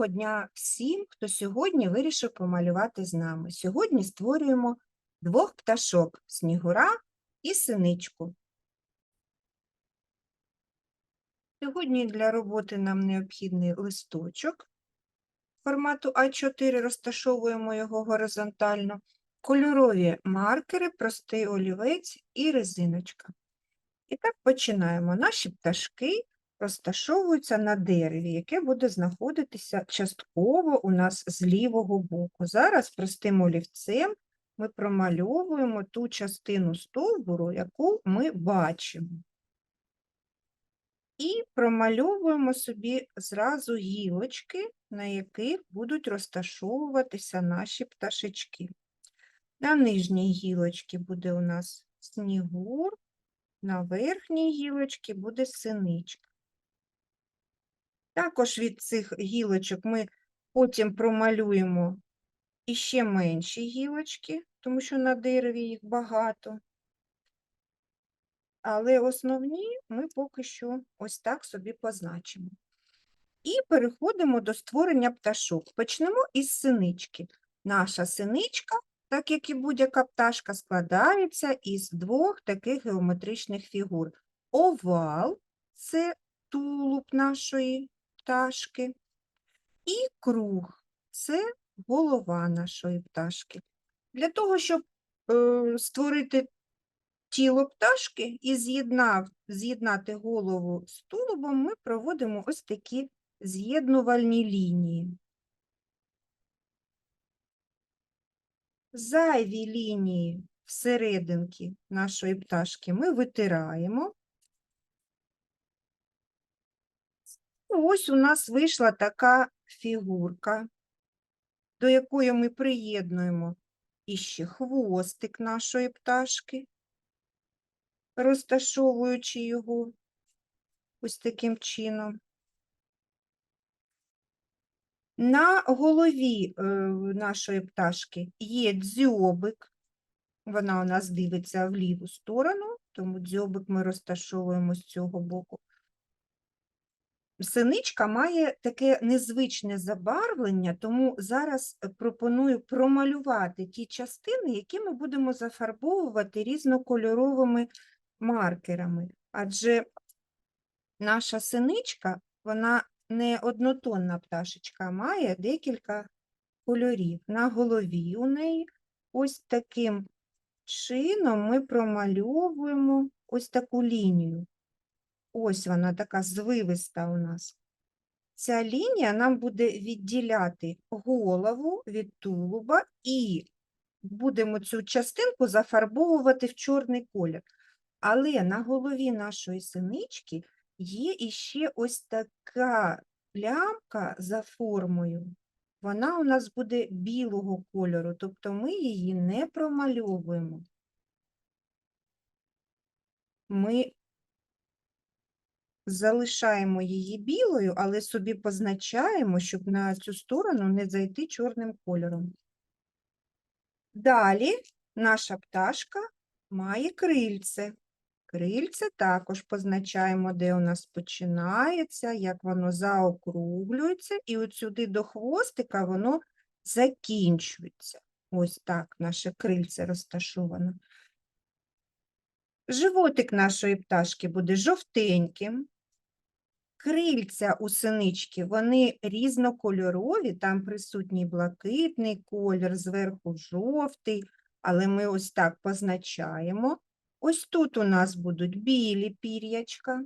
Доброго дня всім, хто сьогодні вирішив помалювати з нами. Сьогодні створюємо двох пташок снігура і синичку. Сьогодні для роботи нам необхідний листочок формату А4, розташовуємо його горизонтально, кольорові маркери, простий олівець і резиночка. І так починаємо. Наші пташки розташовуються на дереві, яке буде знаходитися частково у нас з лівого боку. Зараз простим олівцем ми промальовуємо ту частину стовбуру, яку ми бачимо. І промальовуємо собі зразу гілочки, на яких будуть розташовуватися наші пташечки. На нижній гілочці буде у нас снігур, на верхній гілочці буде синичка. Також від цих гілочок ми потім промалюємо іще менші гілочки, тому що на дереві їх багато. Але основні ми поки що ось так собі позначимо. І переходимо до створення пташок. Почнемо із синички. Наша синичка, так як і будь-яка пташка, складається із двох таких геометричних фігур. Овал це тулуб нашої пташки, і круг це голова нашої пташки. Для того, щоб е, створити тіло пташки і з'єднав, з'єднати голову з тулубом, ми проводимо ось такі з'єднувальні лінії. Зайві лінії всерединки нашої пташки ми витираємо. Ось у нас вийшла така фігурка, до якої ми приєднуємо іще хвостик нашої пташки, розташовуючи його ось таким чином. На голові е, нашої пташки є дзьобик, вона у нас дивиться в ліву сторону, тому дзьобик ми розташовуємо з цього боку. Синичка має таке незвичне забарвлення, тому зараз е, пропоную промалювати ті частини, які ми будемо зафарбовувати різнокольоровими маркерами. Адже наша синичка, вона не однотонна пташечка, а має декілька кольорів. На голові у неї ось таким чином ми промальовуємо ось таку лінію. Ось вона така звивиста у нас. Ця лінія нам буде відділяти голову від тулуба і будемо цю частинку зафарбовувати в чорний колір. Але на голові нашої синички є іще ось така плямка за формою. Вона у нас буде білого кольору, тобто ми її не промальовуємо. Ми залишаємо її білою, але собі позначаємо, щоб на цю сторону не зайти чорним кольором. Далі наша пташка має крильце. Крильце також позначаємо, де у нас починається, як воно заокруглюється, і от сюди до хвостика воно закінчується. Ось так наше крильце розташовано. Животик нашої пташки буде жовтеньким. Крильця у синички, вони різнокольорові, там присутній блакитний колір, зверху жовтий, але ми ось так позначаємо. Ось тут у нас будуть білі пір'ячка.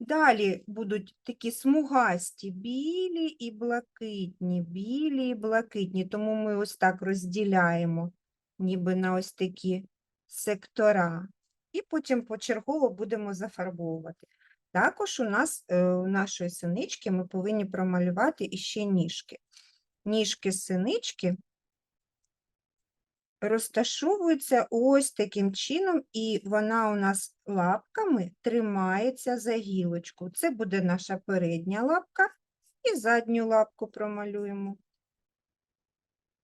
Далі будуть такі смугасті білі і блакитні, білі і блакитні, тому ми ось так розділяємо, ніби на ось такі сектора, і потім почергово будемо зафарбовувати. Також у нас е, у нашої синички ми повинні промалювати іще ніжки. Ніжки синички розташовуються ось таким чином, і вона у нас лапками тримається за гілочку. Це буде наша передня лапка, і задню лапку промалюємо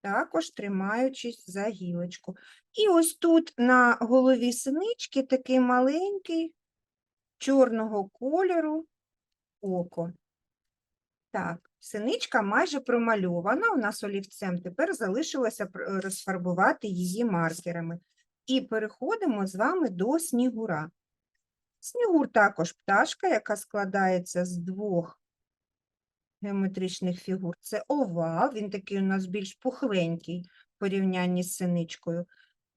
також тримаючись за гілочку. І ось тут на голові синички такий маленький чорного кольору око. Так, синичка майже промальована у нас олівцем. Тепер залишилося розфарбувати її маркерами. І переходимо з вами до снігура. Снігур також пташка, яка складається з двох геометричних фігур. Це овал, він такий у нас більш пухленький в порівнянні з синичкою.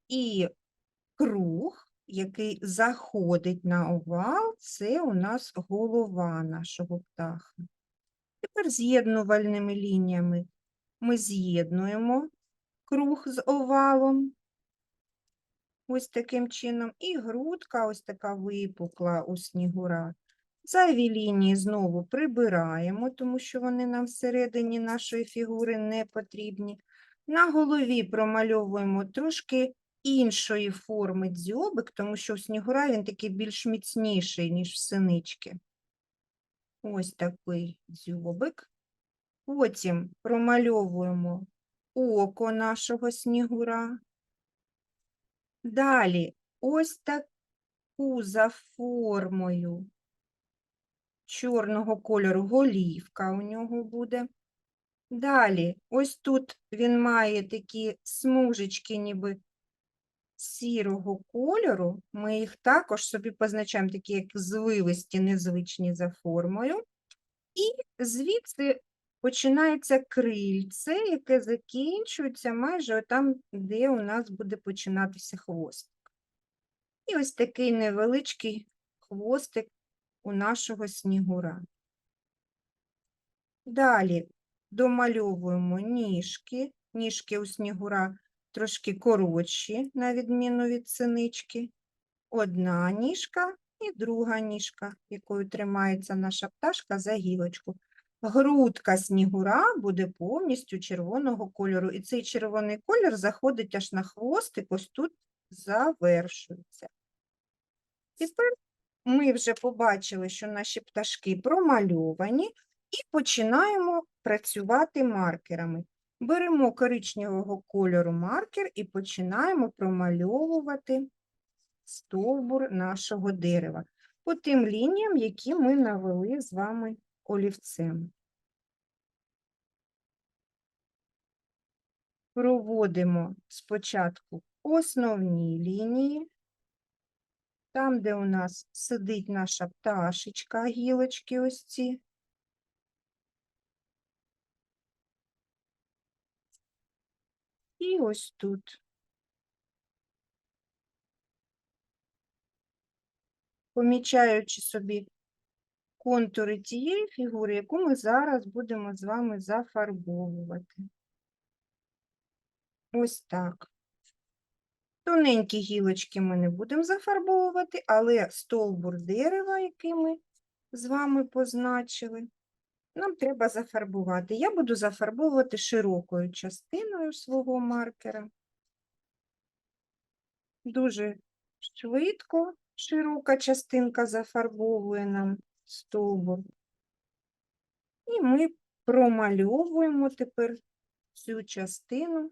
І круг, який заходить на овал, це у нас голова нашого птаха. Тепер з'єднувальними лініями ми з'єднуємо круг з овалом. Ось таким чином. І грудка ось така випукла у снігура. Зайві лінії знову прибираємо, тому що вони нам всередині нашої фігури не потрібні. На голові промальовуємо трошки іншої форми дзьобик, тому що у снігура він такий більш міцніший, ніж в синички. Ось такий дзьобик. Потім промальовуємо око нашого снігура. Далі ось таку за формою чорного кольору голівка у нього буде. Далі, ось тут він має такі смужечки, ніби сірого кольору. Ми їх також собі позначаємо, такі як звивисті, незвичні за формою. І звідси починається крильце, яке закінчується майже там, де у нас буде починатися хвост. І ось такий невеличкий хвостик у нашого снігура. Далі домальовуємо ніжки. Ніжки у снігура трошки коротші, на відміну від синички. Одна ніжка і друга ніжка, якою тримається наша пташка за гілочку. Грудка снігура буде повністю червоного кольору, і цей червоний колір заходить аж на хвостик, ось тут завершується. Тепер ми вже побачили, що наші пташки промальовані, і починаємо працювати маркерами. Беремо коричневого кольору маркер і починаємо промальовувати стовбур нашого дерева по тим лініям, які ми навели з вами олівцем. Проводимо спочатку основні лінії, там, де у нас сидить наша пташечка, гілочки ось ці. І ось тут. Помічаючи собі контури тієї фігури, яку ми зараз будемо з вами зафарбовувати. Ось так. Тоненькі гілочки ми не будемо зафарбовувати, але стовбур дерева, який ми з вами позначили, нам треба зафарбувати. Я буду зафарбовувати широкою частиною свого маркера. Дуже швидко широка частинка зафарбовує нам стовбур. І ми промальовуємо тепер цю частину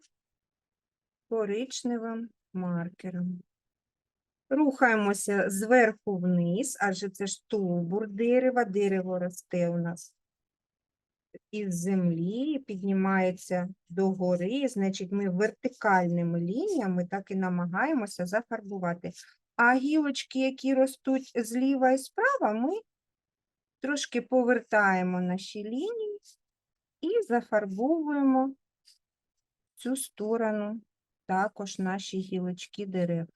коричневим маркером. Рухаємося зверху вниз, адже це ж стовбур дерева, дерево росте у нас із землі, піднімається догори, значить ми вертикальними лініями так і намагаємося зафарбувати. А гілочки, які ростуть зліва і справа, ми трошки повертаємо наші лінії і зафарбовуємо цю сторону також наші гілочки дерев.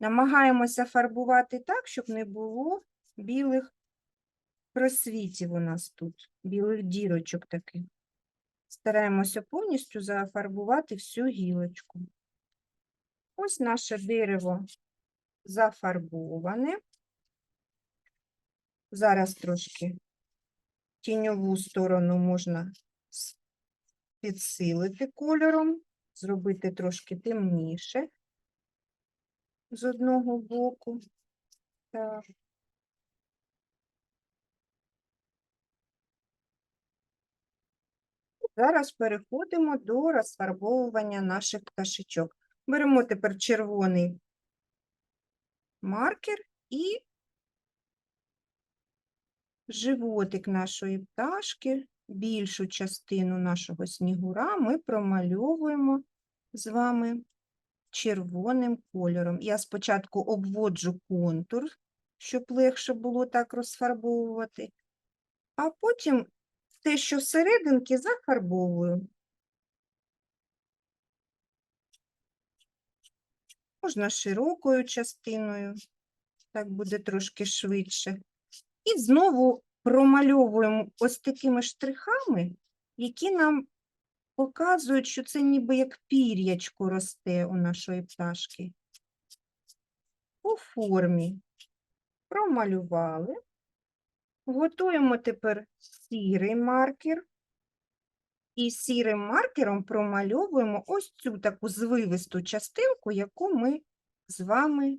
Намагаємося фарбувати так, щоб не було білих просвітів у нас тут, білих дірочок таких. Стараємося повністю зафарбувати всю гілочку. Ось наше дерево зафарбоване. Зараз трошки тіньову сторону можна підсилити кольором, зробити трошки темніше з одного боку. Так. Зараз переходимо до розфарбовування наших пташечок. Беремо тепер червоний маркер і животик нашої пташки, більшу частину нашого снігура ми промальовуємо з вами червоним кольором. Я спочатку обводжу контур, щоб легше було так розфарбовувати, а потім те, що всерединки, зафарбовую. Можна широкою частиною, так буде трошки швидше. І знову промальовуємо ось такими штрихами, які нам показують, що це ніби як пір'ячко росте у нашої пташки. По формі промалювали. Готуємо тепер сірий маркер. І сірим маркером промальовуємо ось цю таку звивисту частинку, яку ми з вами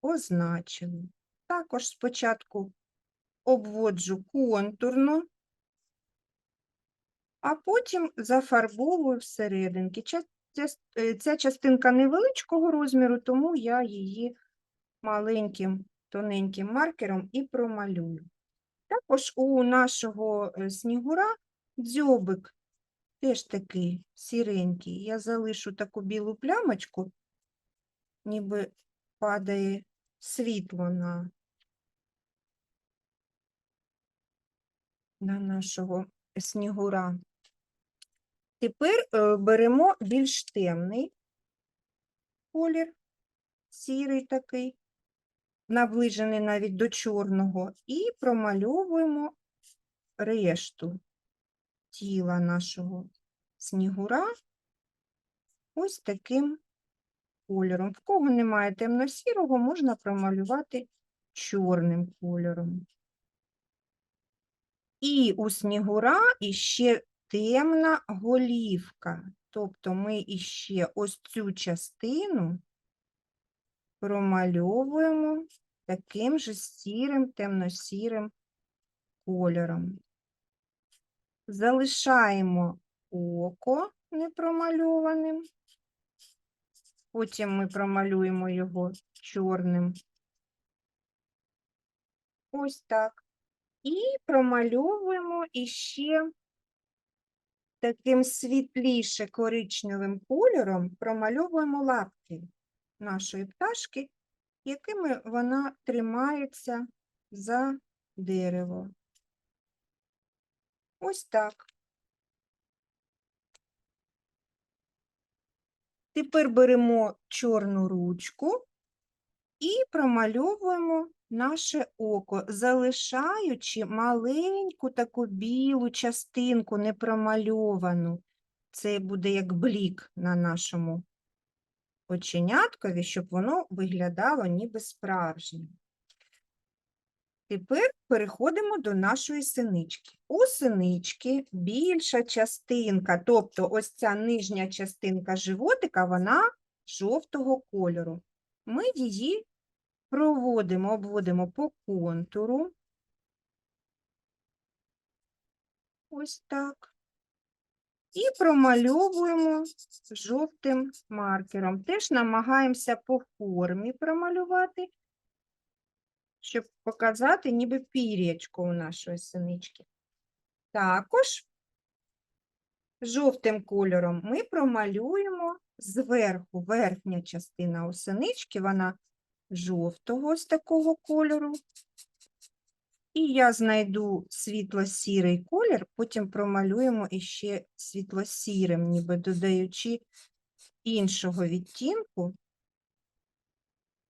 позначили. Також спочатку обводжу контурно, а потім зафарбовую всерединки. Ця- е, частинка невеличкого розміру, тому я її маленьким тоненьким маркером і промалюю. Також у нашого е, снігура дзьобик теж такий сіренький. Я залишу таку білу плямочку, ніби падає світло на, на нашого снігура. Тепер е, беремо більш темний колір, сірий такий, наближений навіть до чорного, і промальовуємо решту тіла нашого снігура ось таким кольором. В кого немає темно-сірого, можна промалювати чорним кольором. І у снігура іще темна голівка. Тобто ми іще ось цю частину промальовуємо таким же сірим, темно-сірим кольором. Залишаємо око непромальованим. Потім ми промалюємо його чорним. Ось так. І промальовуємо іще таким світліше коричневим кольором промальовуємо лапки нашої пташки, якими вона тримається за дерево. Ось так. Тепер беремо чорну ручку і промальовуємо наше око, залишаючи маленьку таку білу частинку непромальовану. Це буде як блік на нашому оченяткові, щоб воно виглядало ніби справжнє. Тепер переходимо до нашої синички. У синички більша частинка, тобто ось ця нижня частинка животика, вона жовтого кольору. Ми її проводимо, обводимо по контуру. Ось так. І промальовуємо жовтим маркером. Теж намагаємося по формі промалювати, щоб показати ніби пір'ячко у нашої синички. Також жовтим кольором ми промалюємо зверху верхня частина у синички, вона жовтого ось такого кольору. І я знайду світло-сірий колір, потім промалюємо іще світло-сірим, ніби додаючи іншого відтінку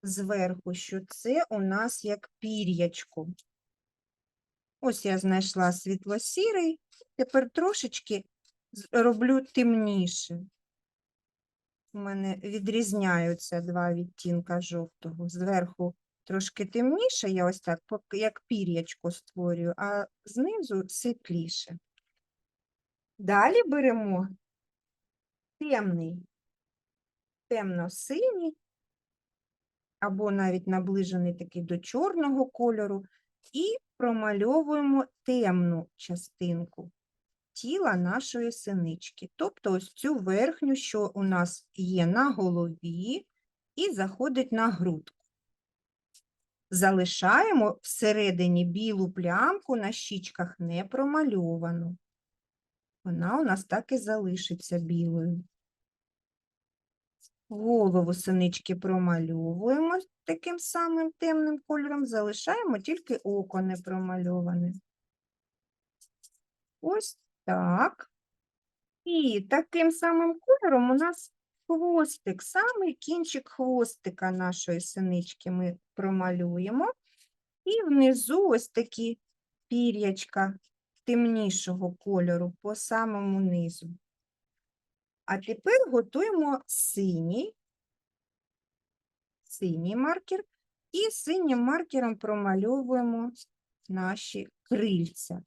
зверху, що це у нас як пір'ячко. Ось я знайшла світло-сірий, тепер трошечки роблю темніше. У мене відрізняються два відтінка жовтого. Зверху трошки темніше, я ось так, як пір'ячко створюю, а знизу світліше. Далі беремо темний, темно-синій, або навіть наближений такий до чорного кольору, і промальовуємо темну частинку тіла нашої синички. Тобто ось цю верхню, що у нас є на голові, і заходить на грудку. залишаємо всередині білу плямку на щічках не промальовану. Вона у нас так і залишиться білою. Голову синички промальовуємо таким самим темним кольором, залишаємо тільки око не промальоване. Ось так. І таким самим кольором у нас хвостик, самий кінчик хвостика нашої синички ми промалюємо. І внизу ось такі пір'ячка темнішого кольору по самому низу. А тепер готуємо синій, синій маркер і синім маркером промальовуємо наші крильця.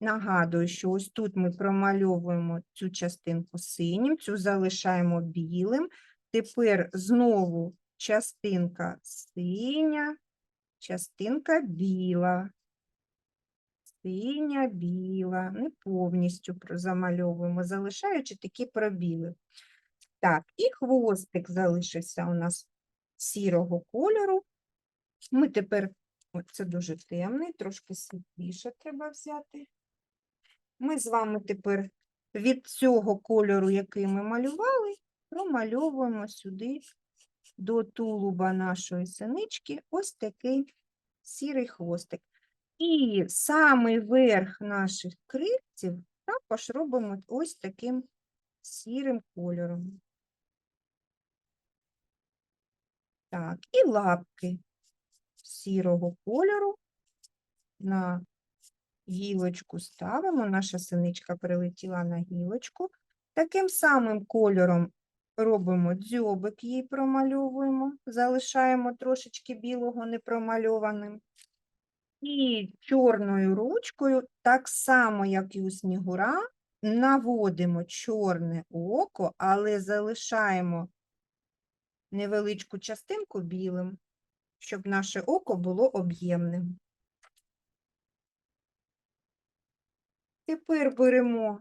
Нагадую, що ось тут ми промальовуємо цю частинку синім, цю залишаємо білим. Тепер знову частинка синя, частинка біла. Синя, біла, не повністю замальовуємо, залишаючи такі пробіли. Так, і хвостик залишився у нас сірого кольору. Ми тепер, це дуже темний, трошки світліше треба взяти. Ми з вами тепер від цього кольору, який ми малювали, промальовуємо сюди до тулуба нашої синички ось такий сірий хвостик. І самий верх наших крильців також робимо ось таким сірим кольором. Так, і лапки сірого кольору на гілочку ставимо. Наша синичка прилетіла на гілочку. Таким самим кольором робимо дзьобик, їй промальовуємо, залишаємо трошечки білого непромальованим. І чорною ручкою, так само, як і у снігура, наводимо чорне око, але залишаємо невеличку частинку білим, щоб наше око було об'ємним. Тепер беремо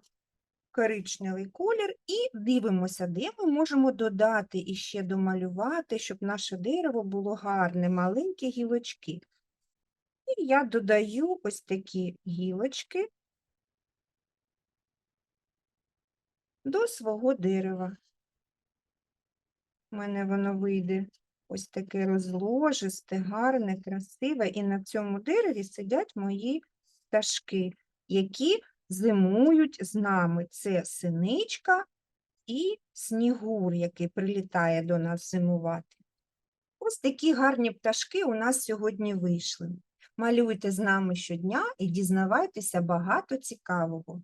коричневий колір і дивимося, де ми можемо додати і ще домалювати, щоб наше дерево було гарне, маленькі гілочки. І я додаю ось такі гілочки до свого дерева. У мене воно вийде ось таке розложисте, гарне, красиве, і на цьому дереві сидять мої пташки, які зимують з нами. Це синичка і снігур, який прилітає до нас зимувати. Ось такі гарні пташки у нас сьогодні вийшли. Малюйте з нами щодня і дізнавайтеся багато цікавого.